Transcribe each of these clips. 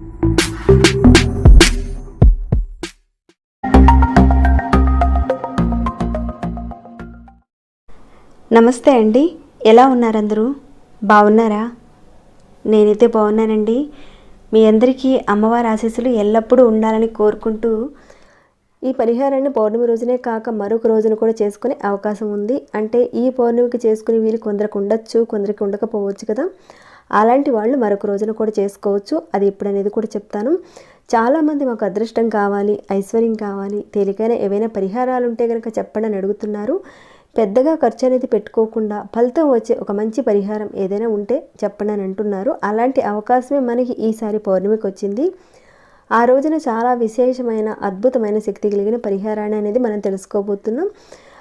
నమస్తే అండి. ఎలా ఉన్నారందరూ? బాగున్నారా? నేనైతే బాగున్నానండి. మీ అందరికీ అమ్మవారి ఆశీస్సులు ఎల్లప్పుడూ ఉండాలని కోరుకుంటూ ఈ పరిహారాన్ని పౌర్ణమి రోజునే కాక మరొక రోజున కూడా చేసుకునే అవకాశం ఉంది. అంటే ఈ పౌర్ణమికి చేసుకునే వీలు కొందరికి ఉండొచ్చు కొందరికి ఉండకపోవచ్చు కదా. అలాంటి వాళ్ళు మరొక రోజున కూడా చేసుకోవచ్చు. అది ఎప్పుడనేది కూడా చెప్తాను. చాలామంది మాకు అదృష్టం కావాలి ఐశ్వర్యం కావాలి తేలికైన ఏవైనా పరిహారాలు ఉంటే కనుక చెప్పండి అని అడుగుతున్నారు. పెద్దగా ఖర్చు అనేది పెట్టుకోకుండా ఫలితం వచ్చే ఒక మంచి పరిహారం ఏదైనా ఉంటే చెప్పండి అని అంటున్నారు. అలాంటి అవకాశమే మనకి ఈసారి పౌర్ణమికి వచ్చింది. ఆ రోజున చాలా విశేషమైన అద్భుతమైన శక్తి కలిగిన పరిహారాన్ని అనేది మనం తెలుసుకోబోతున్నాం.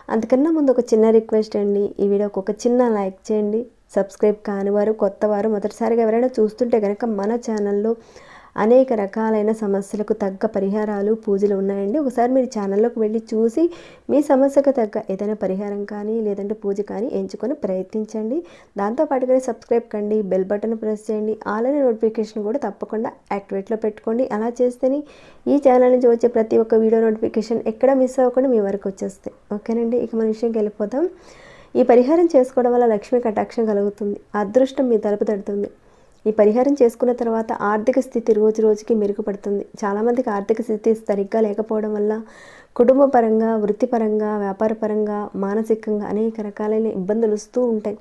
అందుకన్నా ముందు ఒక చిన్న రిక్వెస్ట్ అండి. ఈ వీడియోకి ఒక చిన్న లైక్ చేయండి. సబ్స్క్రైబ్ కాని వారు కొత్త వారు మొదటిసారిగా ఎవరైనా చూస్తుంటే కనుక మన ఛానల్లో అనేక రకాలైన సమస్యలకు తగ్గ పరిహారాలు పూజలు ఉన్నాయండి. ఒకసారి మీరు ఛానల్లోకి వెళ్ళి చూసి మీ సమస్యకు తగ్గ ఏదైనా పరిహారం కానీ లేదంటే పూజ కానీ ఎంచుకొని ప్రయత్నించండి. దాంతోపాటుగానే సబ్స్క్రైబ్ కండి బెల్ బటన్ ప్రెస్ చేయండి ఆల్రెడీ నోటిఫికేషన్ కూడా తప్పకుండా యాక్టివేట్లో పెట్టుకోండి. అలా చేస్తేనే ఈ ఛానల్ నుంచి వచ్చే ప్రతి ఒక్క వీడియో నోటిఫికేషన్ ఎక్కడ మిస్ అవ్వకుండా మీ వరకు వచ్చేస్తాయి. ఓకేనండి ఇక మన విషయంకి వెళ్ళిపోతాం ఈ పరిహారం చేసుకోవడం వల్ల లక్ష్మీ కటాక్షం కలుగుతుంది అదృష్టం మీ తలుపు తడుతుంది. ఈ పరిహారం చేసుకున్న తర్వాత ఆర్థిక స్థితి రోజు రోజుకి మెరుగుపడుతుంది. చాలామందికి ఆర్థిక స్థితి సరిగ్గా లేకపోవడం వల్ల కుటుంబ పరంగా వృత్తిపరంగా వ్యాపారపరంగా మానసికంగా అనేక రకాలైన ఇబ్బందులు వస్తూ ఉంటాయి.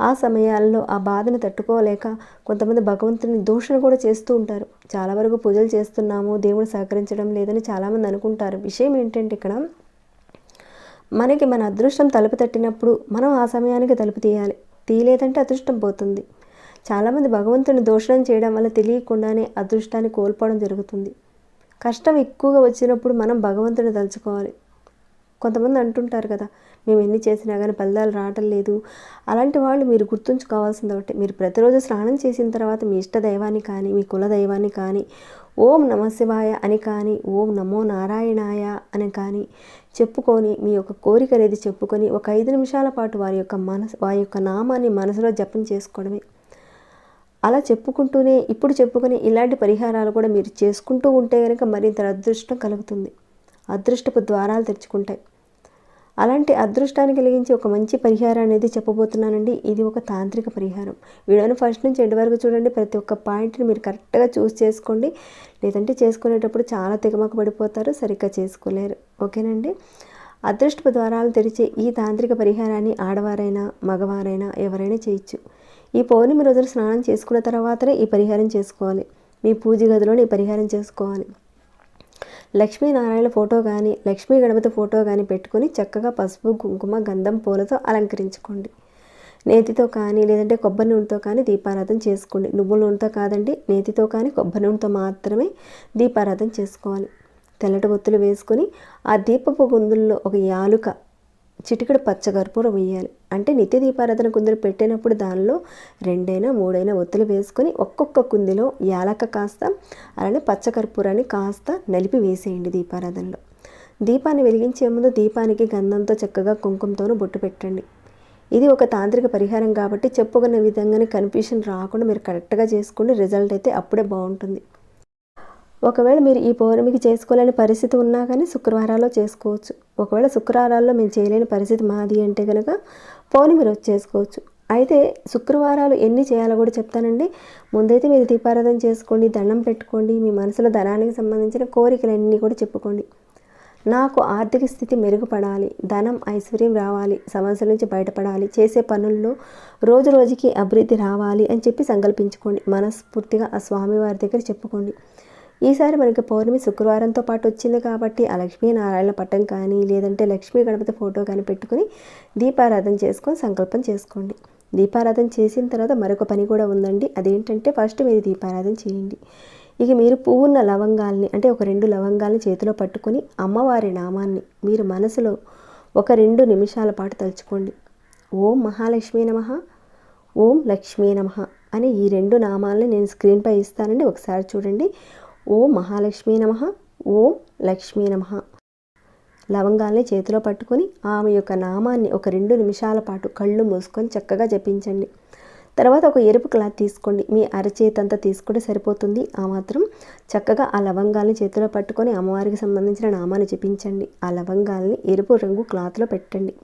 ఆ సమయాల్లో ఆ బాధను తట్టుకోలేక కొంతమంది భగవంతుని దూషణ కూడా చేస్తూ ఉంటారు. చాలా వరకు పూజలు చేస్తున్నాము దేవుడు సహకరించడం లేదని చాలామంది అనుకుంటారు. విషయం ఏంటంటే ఇక్కడ మనకి మన అదృష్టం తలుపు తట్టినప్పుడు మనం ఆ సమయానికి తలుపు తీయాలి. తీయలేదంటే అదృష్టం పోతుంది. చాలామంది భగవంతుని దోషణం చేయడం వల్ల తెలియకుండానే అదృష్టాన్ని కోల్పోవడం జరుగుతుంది. కష్టం ఎక్కువగా వచ్చినప్పుడు మనం భగవంతుని తలుచుకోవాలి. కొంతమంది అంటుంటారు కదా మేము ఎన్ని చేసినా కానీ ఫలితాలు రావటం లేదు. అలాంటి వాళ్ళు మీరు గుర్తుంచుకోవాల్సింది ఒకటి మీరు ప్రతిరోజు స్నానం చేసిన తర్వాత మీ ఇష్ట దైవాన్ని కానీ మీ కుల దైవాన్ని కానీ ఓం నమ శివాయ అని కానీ ఓం నమో నారాయణాయ అని కానీ చెప్పుకొని మీ యొక్క కోరిక అనేది చెప్పుకొని ఒక ఐదు నిమిషాల పాటు వారి యొక్క మనసు వారి యొక్క నామాన్ని మనసులో జపం చేసుకోవడమే. అలా చెప్పుకుంటూనే ఇప్పుడు చెప్పుకొని ఇలాంటి పరిహారాలు కూడా మీరు చేసుకుంటూ ఉంటే కనుక మరింత అదృష్టం కలుగుతుంది. అదృష్టపు ద్వారాలు తెరుచుకుంటాయి. అలాంటి అదృష్టాన్ని కలిగించి ఒక మంచి పరిహారం అనేది చెప్పబోతున్నానండి. ఇది ఒక తాంత్రిక పరిహారం. వీడియోని ఫస్ట్ నుంచి ఎండ్ వరకు చూడండి. ప్రతి ఒక్క పాయింట్ని మీరు కరెక్ట్గా చూస్ చేసుకోండి. లేదంటే చేసుకునేటప్పుడు చాలా తెగమక పడిపోతారు. సరిగ్గా చేసుకోలేరు. ఓకేనండి? అదృష్టపు ద్వారాలు తెరిచే ఈ తాంత్రిక పరిహారాన్ని ఆడవారైనా మగవారైనా ఎవరైనా చేయొచ్చు. ఈ పౌర్ణమి రోజున స్నానం చేసుకున్న తర్వాతనే ఈ పరిహారం చేసుకోవాలి. మీ పూజ గదిలోనే ఈ పరిహారం చేసుకోవాలి. లక్ష్మీనారాయణ ఫోటో కానీ లక్ష్మీ గణపతి ఫోటో కానీ పెట్టుకొని చక్కగా పసుపు కుంకుమ గంధం పూలతో అలంకరించుకోండి. నేతితో కానీ లేదంటే కొబ్బరి నూనెతో కానీ దీపారాధన చేసుకోండి. నువ్వుల నూనెతో కాదండి నేతితో కానీ కొబ్బరి నూనెతో మాత్రమే దీపారాధన చేసుకోవాలి. తెల్లటి ఒత్తులు వేసుకొని ఆ దీపపు గుందుల్లో ఒక యాలుక చిటికెడు పచ్చకర్పూరం వేయాలి. అంటే నిత్య దీపారాధన కుందులు పెట్టినప్పుడు దానిలో రెండైనా మూడైనా ఒత్తులు వేసుకొని ఒక్కొక్క కుందిలో యాలక కాస్త అలానే పచ్చకర్పూరాన్ని కాస్త నలిపి వేసేయండి దీపారాధనలో. దీపాన్ని వెలిగించే ముందు దీపానికి గంధంతో చక్కగా కుంకుమతోనూ బొట్టు పెట్టండి. ఇది ఒక తాంత్రిక పరిహారం కాబట్టి చెప్పుకున్న విధంగానే కన్ఫ్యూషన్ రాకుండా మీరు కరెక్ట్గా చేసుకుని రిజల్ట్ అయితే అప్పుడే బాగుంటుంది. ఒకవేళ మీరు ఈ పౌర్ణమికి చేసుకోలేని పరిస్థితి ఉన్నా కానీ శుక్రవారాల్లో చేసుకోవచ్చు. ఒకవేళ శుక్రవారాల్లో మేము చేయలేని పరిస్థితి మాది అంటే కనుక పౌర్ణమి రోజు చేసుకోవచ్చు. అయితే శుక్రవారాలు ఎన్ని చేయాలో కూడా చెప్తానండి. ముందైతే మీరు దీపారాధన చేసుకోండి దండం పెట్టుకోండి మీ మనసులో ధనానికి సంబంధించిన కోరికలన్నీ కూడా చెప్పుకోండి. నాకు ఆర్థిక స్థితి మెరుగుపడాలి ధనం ఐశ్వర్యం రావాలి సమస్యల నుంచి బయటపడాలి చేసే పనుల్లో రోజు రోజుకి అభివృద్ధి రావాలి అని చెప్పి సంకల్పించుకోండి. మనస్ఫూర్తిగా ఆ స్వామివారి దగ్గర చెప్పుకోండి. ఈసారి మనకి పౌర్ణమి శుక్రవారంతో పాటు వచ్చింది కాబట్టి ఆ లక్ష్మీనారాయణ పట్టం కానీ లేదంటే లక్ష్మీ గణపతి ఫోటో కానీ పెట్టుకుని దీపారాధన చేసుకొని సంకల్పం చేసుకోండి. దీపారాధన చేసిన తర్వాత మరొక పని కూడా ఉందండి. అదేంటంటే ఫస్ట్ మీరు దీపారాధన చేయండి. ఇక మీరు పువ్వున్న లవంగాల్ని అంటే ఒక రెండు లవంగాల్ని చేతిలో పట్టుకొని అమ్మవారి నామాన్ని మీరు మనసులో ఒక రెండు నిమిషాల పాటు తలుచుకోండి. ఓం మహాలక్ష్మీ నమ ఓం లక్ష్మీ నమ అని ఈ రెండు నామాలని నేను స్క్రీన్పై ఇస్తానండి. ఒకసారి చూడండి. ఓ మహాలక్ష్మీ నమ ఓ లక్ష్మీ నమ. లవంగాల్ని చేతిలో పట్టుకొని ఆమె యొక్క నామాన్ని ఒక రెండు నిమిషాల పాటు కళ్ళు మూసుకొని చక్కగా జపించండి. తర్వాత ఒక ఎరుపు క్లాత్ తీసుకోండి. మీ అరచేతి అంతా తీసుకుంటే సరిపోతుంది. ఆ మాత్రం చక్కగా ఆ లవంగాల్ని చేతిలో పట్టుకొని అమ్మవారికి సంబంధించిన నామాన్ని జపించండి. ఆ లవంగాల్ని ఎరుపు రంగు క్లాత్లో పెట్టండి.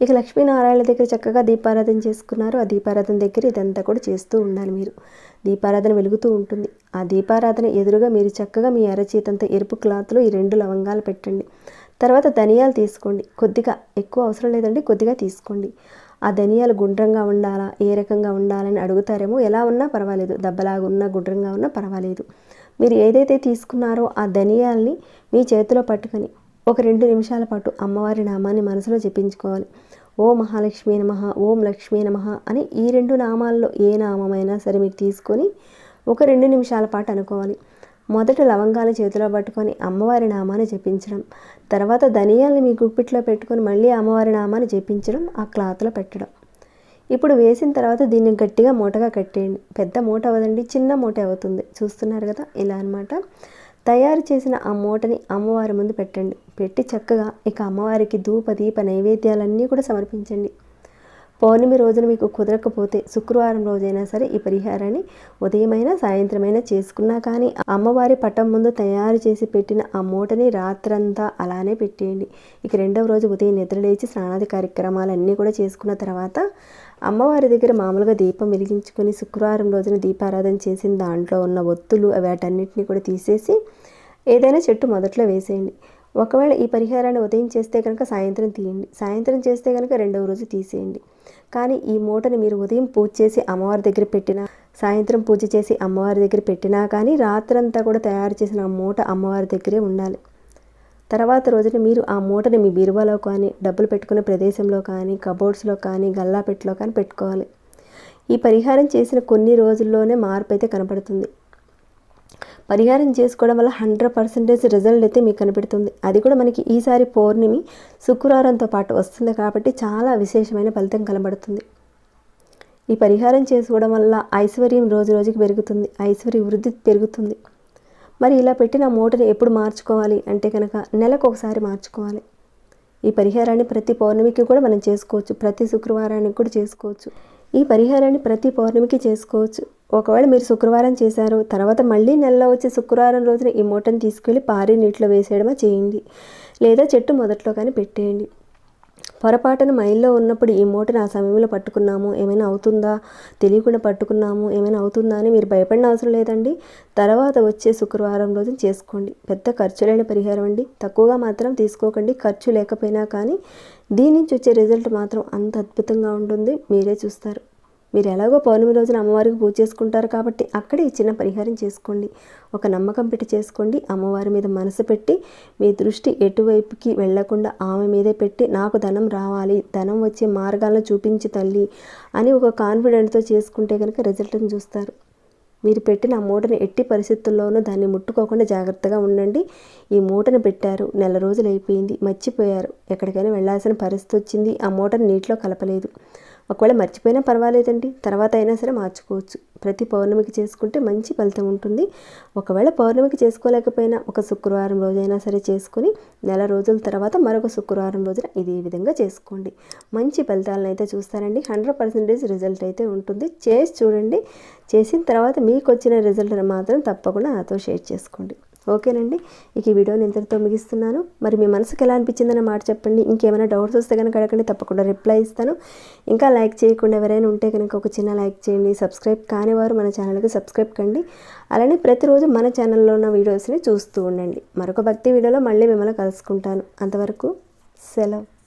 ఇక లక్ష్మీనారాయణ దగ్గర చక్కగా దీపారాధన చేసుకున్నారు. ఆ దీపారాధన దగ్గర ఇదంతా కూడా చేస్తూ ఉండాలి మీరు. దీపారాధన వెలుగుతూ ఉంటుంది. ఆ దీపారాధన ఎదురుగా మీరు చక్కగా మీ అరచేతంతో ఎరుపు క్లాత్లో ఈ రెండు లవంగాలు పెట్టండి. తర్వాత ధనియాలు తీసుకోండి. కొద్దిగా ఎక్కువ అవసరం లేదండి కొద్దిగా తీసుకోండి. ఆ ధనియాలు గుండ్రంగా ఉండాలా ఏ రకంగా ఉండాలని అడుగుతారేమో ఎలా ఉన్నా పర్వాలేదు. దెబ్బలాగా ఉన్నా గుండ్రంగా ఉన్నా పర్వాలేదు. మీరు ఏదైతే తీసుకున్నారో ఆ ధనియాల్ని మీ చేతిలో పట్టుకొని ఒక రెండు నిమిషాల పాటు అమ్మవారి నామాన్ని మనసులో జపించుకోవాలి. ఓ మహాలక్ష్మి నమ ఓం లక్ష్మీ నమ అని ఈ రెండు నామాల్లో ఏ నామమైనా సరే మీరు తీసుకొని ఒక రెండు నిమిషాల పాటు అనుకోవాలి. మొదట లవంగాలు చేతిలో పట్టుకొని అమ్మవారి నామాన్ని జపించడం తర్వాత ధనియాల్ని మీ గుప్పిట్లో పెట్టుకొని మళ్ళీ అమ్మవారి నామాన్ని జపించడం ఆ క్లాత్లో పెట్టడం. ఇప్పుడు వేసిన తర్వాత దీన్ని గట్టిగా మూటగా కట్టేయండి. పెద్ద మూట అవ్వదండి చిన్న మూట అవుతుంది. చూస్తున్నారు కదా ఇలా అనమాట తయారు చేసిన ఆ మూటని అమ్మవారి ముందు పెట్టండి. పెట్టి చక్కగా ఇక అమ్మవారికి ధూప దీప నైవేద్యాలన్నీ కూడా సమర్పించండి. పౌర్ణమి రోజున మీకు కుదరకపోతే శుక్రవారం రోజైనా సరే ఈ పరిహారాన్ని ఉదయమైనా సాయంత్రమైనా చేసుకున్నా కానీ అమ్మవారి పటం ముందు తయారు చేసి పెట్టిన ఆ మూటని రాత్రంతా అలానే పెట్టేయండి. ఇక రెండవ రోజు ఉదయం నిద్రలేచి స్నానాది కార్యక్రమాలన్నీ కూడా చేసుకున్న తర్వాత అమ్మవారి దగ్గర మామూలుగా దీపం వెలిగించుకొని శుక్రవారం రోజున దీపారాధన చేసిన దాంట్లో ఉన్న ఒత్తులు వాటన్నిటిని కూడా తీసేసి ఏదైనా చెట్టు మొదట్లో వేసేయండి. ఒకవేళ ఈ పరిహారాన్ని ఉదయం చేస్తే కనుక సాయంత్రం తీయండి. సాయంత్రం చేస్తే కనుక రెండవ రోజు తీసేయండి. కానీ ఈ మూటని మీరు ఉదయం పూజ చేసి అమ్మవారి దగ్గర పెట్టినా సాయంత్రం పూజ చేసి అమ్మవారి దగ్గర పెట్టినా కానీ రాత్రంతా కూడా తయారు చేసిన ఆ మూట అమ్మవారి దగ్గరే ఉండాలి. తర్వాత రోజున మీరు ఆ మూటని మీ బీరువాలో కానీ డబ్బులు పెట్టుకునే ప్రదేశంలో కానీ కబోర్డ్స్లో కానీ గల్లాపెట్టులో కానీ పెట్టుకోవాలి. ఈ పరిహారం చేసిన కొన్ని రోజుల్లోనే మార్పు అయితే కనపడుతుంది. పరిహారం చేసుకోవడం వల్ల హండ్రెడ్ పర్సెంటేజ్ రిజల్ట్ అయితే మీకు కనిపెడుతుంది. అది కూడా మనకి ఈసారి పౌర్ణమి శుక్రవారంతో పాటు వస్తుంది కాబట్టి చాలా విశేషమైన ఫలితం కనబడుతుంది. ఈ పరిహారం చేసుకోవడం వల్ల ఐశ్వర్యం రోజు రోజుకి పెరుగుతుంది ఐశ్వర్య వృద్ధి పెరుగుతుంది. మరి ఇలా పెట్టిన మూటని ఎప్పుడు మార్చుకోవాలి అంటే కనుక నెలకు ఒకసారి మార్చుకోవాలి. ఈ పరిహారాన్ని ప్రతి పౌర్ణమికి కూడా మనం చేసుకోవచ్చు ప్రతి శుక్రవారానికి కూడా చేసుకోవచ్చు. ఈ పరిహారాన్ని ప్రతి పౌర్ణమికి చేసుకోవచ్చు. ఒకవేళ మీరు శుక్రవారం చేశారు తర్వాత మళ్ళీ నెలలో వచ్చే శుక్రవారం రోజున ఈ మూటను తీసుకెళ్ళి పారి నీటిలో వేసేయడమా చేయండి. లేదా చెట్టు మొదట్లో కానీ పెట్టేయండి. పొరపాటున మైల్లో ఉన్నప్పుడు ఈ మూటను ఆ సమయంలో పట్టుకున్నాము ఏమైనా అవుతుందా? తెలియకుండా పట్టుకున్నాము ఏమైనా అవుతుందా అని మీరు భయపడిన అవసరం లేదండి. తర్వాత వచ్చే శుక్రవారం రోజున చేసుకోండి. పెద్ద ఖర్చు లేని పరిహారం అండి. తక్కువగా మాత్రం తీసుకోకండి. ఖర్చు లేకపోయినా కానీ దీని నుంచి వచ్చే రిజల్ట్ మాత్రం అంత అద్భుతంగా ఉంటుంది. మీరే చూస్తారు. మీరు ఎలాగో పౌర్ణమి రోజున అమ్మవారికి పూజ చేసుకుంటారు కాబట్టి అక్కడే చిన్న పరిహారం చేసుకోండి. ఒక నమ్మకం పెట్టి చేసుకోండి. అమ్మవారి మీద మనసు పెట్టి మీ దృష్టి ఎటువైపుకి వెళ్ళకుండా ఆమె మీదే పెట్టి నాకు ధనం రావాలి ధనం వచ్చే మార్గాలను చూపించి తల్లి అని ఒక కాన్ఫిడెంట్తో చేసుకుంటే కనుక రిజల్ట్ని చూస్తారు. మీరు పెట్టిన ఆ మూటని ఎట్టి పరిస్థితుల్లోనూ దాన్ని ముట్టుకోకుండా జాగ్రత్తగా ఉండండి. ఈ మూటను పెట్టారు. నెల రోజులు అయిపోయింది. మర్చిపోయారు. ఎక్కడికైనా వెళ్ళాల్సిన పరిస్థితి వచ్చింది. ఆ మూటను నీటిలో కలపలేదు. ఒకవేళ మర్చిపోయినా పర్వాలేదండి. తర్వాత అయినా సరే మార్చుకోవచ్చు. ప్రతి పౌర్ణమికి చేసుకుంటే మంచి ఫలితం ఉంటుంది. ఒకవేళ పౌర్ణమికి చేసుకోలేకపోయినా ఒక శుక్రవారం రోజైనా సరే చేసుకుని నెల రోజుల తర్వాత మరొక శుక్రవారం రోజున ఇదే విధంగా చేసుకోండి. మంచి ఫలితాలను అయితే చూస్తారండి. హండ్రెడ్ పర్సెంటేజ్ రిజల్ట్ అయితే ఉంటుంది. చేసి చూడండి. చేసిన తర్వాత మీకు వచ్చిన రిజల్ట్ని మాత్రం తప్పకుండా నాతో షేర్ చేసుకోండి. ఓకేనండి. ఇక ఈ వీడియోని ఇంతటితో ముగిస్తున్నాను. మరి మీ మనసుకు ఎలా అనిపించిందన్న మాట చెప్పండి. ఇంకేమైనా డౌట్స్ వస్తే కనుక అడగండి తప్పకుండా రిప్లై ఇస్తాను. ఇంకా లైక్ చేయకుండా ఎవరైనా ఉంటే కనుక ఒక చిన్న లైక్ చేయండి. సబ్స్క్రైబ్ కానివారు మన ఛానల్కి సబ్స్క్రైబ్ కండి. అలానే ప్రతిరోజు మన ఛానల్లో ఉన్న వీడియోస్ని చూస్తూ ఉండండి. మరొక భక్తి వీడియోలో మళ్ళీ మిమ్మల్ని కలుసుకుంటాను. అంతవరకు సెలవు.